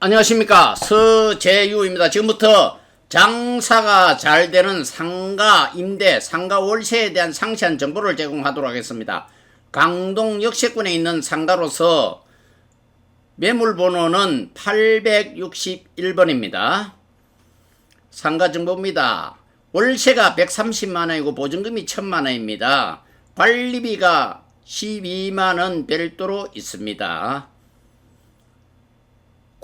안녕하십니까 서재유입니다. 지금부터 장사가 잘 되는 상가 임대, 상가 월세에 대한 상세한 정보를 제공하도록 하겠습니다. 강동 역세권에 있는 상가로서 매물 번호는 861번입니다. 상가 정보입니다. 월세가 130만원이고 보증금이 1000만원입니다. 관리비가 12만원 별도로 있습니다.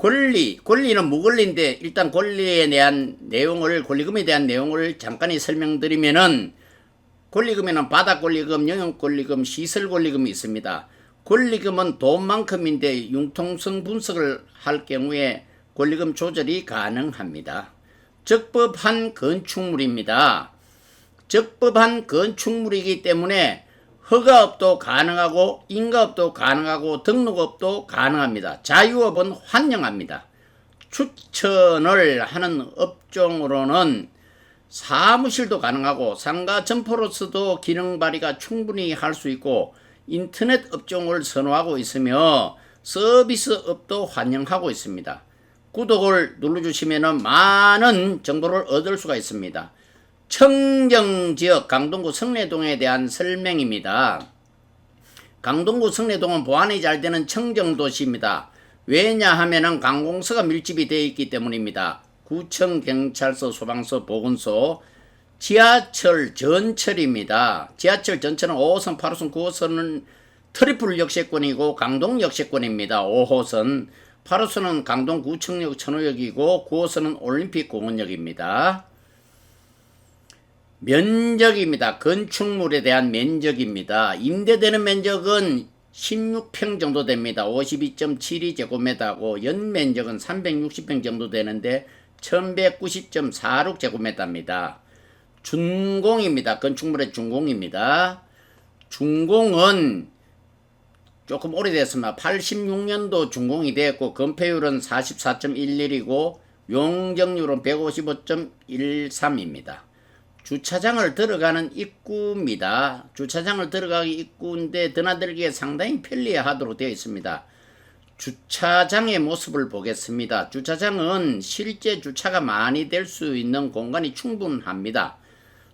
권리, 권리는 무권리인데 일단 권리에 대한 내용을 권리금에 대한 내용을 잠깐 설명드리면은 권리금에는 바닥 권리금, 영역 권리금, 시설 권리금이 있습니다. 권리금은 돈만큼인데 융통성 분석을 할 경우에 권리금 조절이 가능합니다. 적법한 건축물입니다. 적법한 건축물이기 때문에 허가업도 가능하고 인가업도 가능하고 등록업도 가능합니다. 자유업은 환영합니다. 추천을 하는 업종으로는 사무실도 가능하고 상가 점포로서도 기능 발휘가 충분히 할 수 있고 인터넷 업종을 선호하고 있으며 서비스업도 환영하고 있습니다. 구독을 눌러주시면 많은 정보를 얻을 수가 있습니다. 청정지역 강동구 성내동에 대한 설명입니다. 강동구 성내동은 보안이 잘 되는 청정도시입니다. 왜냐하면 관공서가 밀집이 되어 있기 때문입니다. 구청, 경찰서, 소방서, 보건소, 지하철 전철입니다. 지하철 전철은 5호선, 8호선, 9호선은 트리플 역세권이고 강동 역세권입니다. 5호선, 8호선은 강동 구청역 천호역이고 9호선은 올림픽 공원역입니다. 면적입니다. 건축물에 대한 면적입니다. 임대되는 면적은 16평 정도 됩니다. 52.72제곱미터고 연면적은 360평 정도 되는데 1190.46제곱미터입니다. 준공입니다. 건축물의 준공입니다. 준공은 조금 오래됐습니다. 86년도 준공이 되었고 건폐율은 44.11이고 용적률은 155.13입니다. 주차장을 들어가는 입구입니다. 주차장을 들어가기 입구인데 드나들기에 상당히 편리하도록 되어 있습니다. 주차장의 모습을 보겠습니다. 주차장은 실제 주차가 많이 될 수 있는 공간이 충분합니다.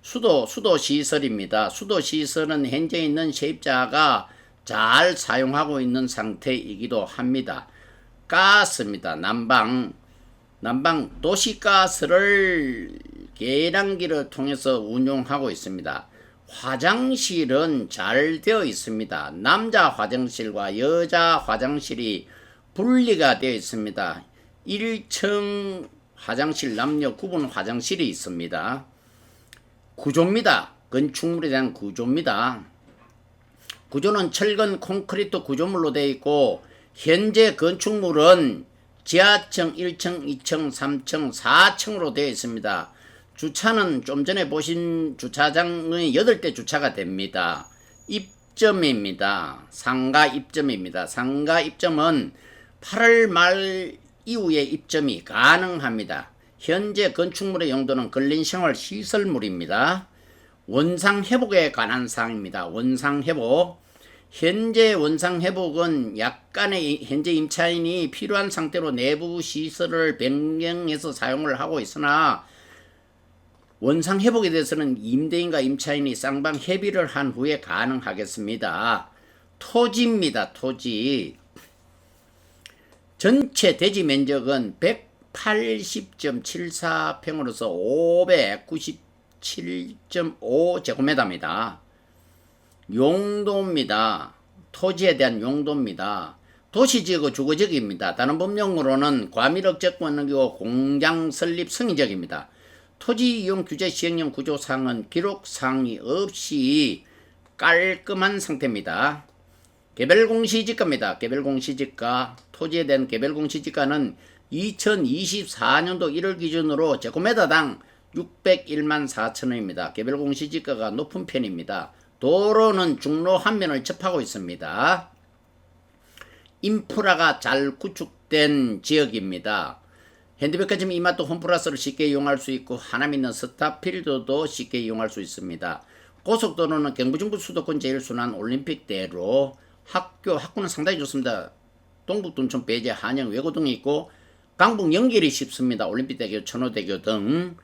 수도, 수도 시설입니다. 수도 시설은 현재 있는 세입자가 잘 사용하고 있는 상태이기도 합니다. 가스입니다. 난방, 난방 도시가스를 계량기를 통해서 운용하고 있습니다. 화장실은 잘 되어 있습니다. 남자 화장실과 여자 화장실이 분리가 되어 있습니다. 1층 화장실 남녀 구분 화장실이 있습니다. 구조입니다. 건축물에 대한 구조입니다. 구조는 철근 콘크리트 구조물로 되어 있고 현재 건축물은 지하층 1층, 2층, 3층, 4층으로 되어 있습니다. 주차는 좀 전에 보신 주차장의 8대 주차가 됩니다. 입점입니다. 상가 입점입니다. 상가 입점은 8월 말 이후에 입점이 가능합니다. 현재 건축물의 용도는 근린생활 시설물입니다. 원상 회복에 관한 사항입니다. 원상 회복. 현재 원상 회복은 약간의 현재 임차인이 필요한 상태로 내부 시설을 변경해서 사용을 하고 있으나 원상 회복에 대해서는 임대인과 임차인이 쌍방 협의를 한 후에 가능하겠습니다. 토지입니다. 토지. 전체 대지 면적은 180.74평으로서 597.5제곱미터입니다. 용도입니다. 토지에 대한 용도입니다. 도시지역의 주거지역입니다. 다른 법령으로는 과밀억 적권이고 공장 설립 승인적입니다. 토지 이용 규제 시행령 구조상은 기록사항이 없이 깔끔한 상태입니다. 개별 공시지가입니다. 개별 공시지가 토지에 대한 개별 공시지가는 2024년도 1월 기준으로 제곱미터당 601만 4천원입니다. 개별 공시지가가 높은 편입니다. 도로는 중로 한 면을 접하고 있습니다. 인프라가 잘 구축된 지역입니다. 현대백화점 이마트 홈플러스를 쉽게 이용할 수 있고 하남 있는 스타필드도 쉽게 이용할 수 있습니다. 고속도로는 경부중부 수도권 제일순환 올림픽대로 학교 학구는 상당히 좋습니다. 동북 둔촌 배제 한영 외고동이 있고 강북 연결이 쉽습니다. 올림픽대교, 천호대교 등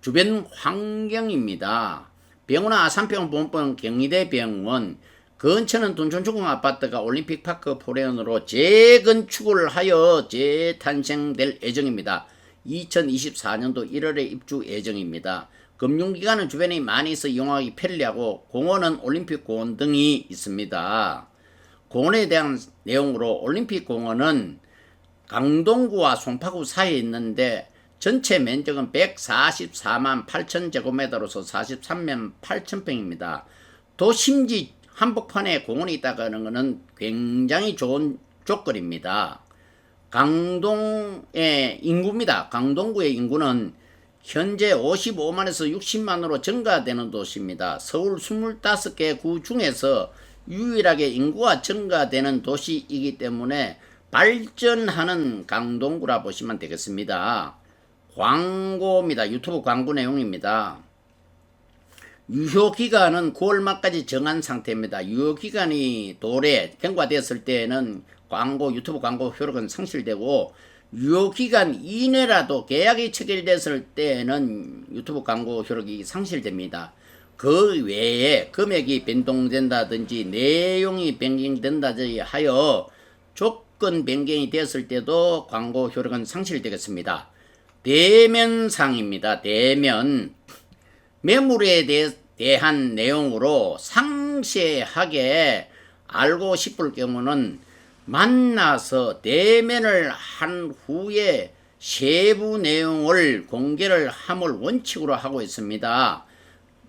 주변 환경입니다. 병원 아산병원 본병 경희대 병원 근처는 둔촌주공 아파트가 올림픽파크 포레온으로 재건축을 하여 재탄생될 예정입니다. 2024년도 1월에 입주 예정입니다. 금융기관은 주변에 많이 있어 이용하기 편리하고 공원은 올림픽 공원 등이 있습니다. 공원에 대한 내용으로 올림픽 공원은 강동구와 송파구 사이에 있는데 전체 면적은 144만 8천 제곱미터로서 43만 8천 평입니다. 도심지 한복판에 공원이 있다는 것은 굉장히 좋은 조건입니다. 강동의 인구입니다. 강동구의 인구는 현재 55만에서 60만으로 증가되는 도시입니다. 서울 25개 구 중에서 유일하게 인구가 증가되는 도시이기 때문에 발전하는 강동구라 보시면 되겠습니다. 광고입니다. 유튜브 광고 내용입니다. 유효 기간은 9월 말까지 정한 상태입니다. 유효 기간이 도래 경과되었을 때에는 광고 유튜브 광고 효력은 상실되고 유효 기간 이내라도 계약이 체결됐을 때에는 유튜브 광고 효력이 상실됩니다. 그 외에 금액이 변동된다든지 내용이 변경된다든지 하여 조건 변경이 되었을 때도 광고 효력은 상실되겠습니다. 대면상입니다. 대면 매물에 대, 대한 내용으로 상세하게 알고 싶을 경우는 만나서 대면을 한 후에 세부 내용을 공개를 함을 원칙으로 하고 있습니다.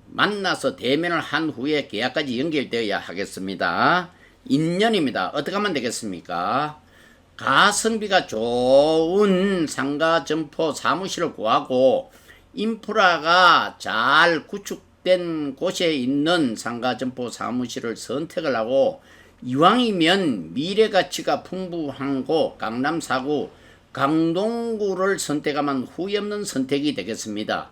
만나서 대면을 한 후에 계약까지 연결되어야 하겠습니다. 인연입니다. 어떻게 하면 되겠습니까? 가성비가 좋은 상가 점포 사무실을 구하고 인프라가 잘 구축된 곳에 있는 상가 점포 사무실을 선택을 하고 이왕이면 미래 가치가 풍부한 곳 강남 사구 강동구를 선택하면 후회 없는 선택이 되겠습니다.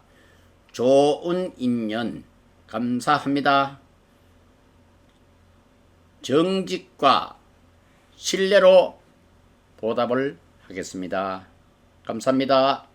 좋은 인연 감사합니다. 정직과 신뢰로 보답을 하겠습니다. 감사합니다.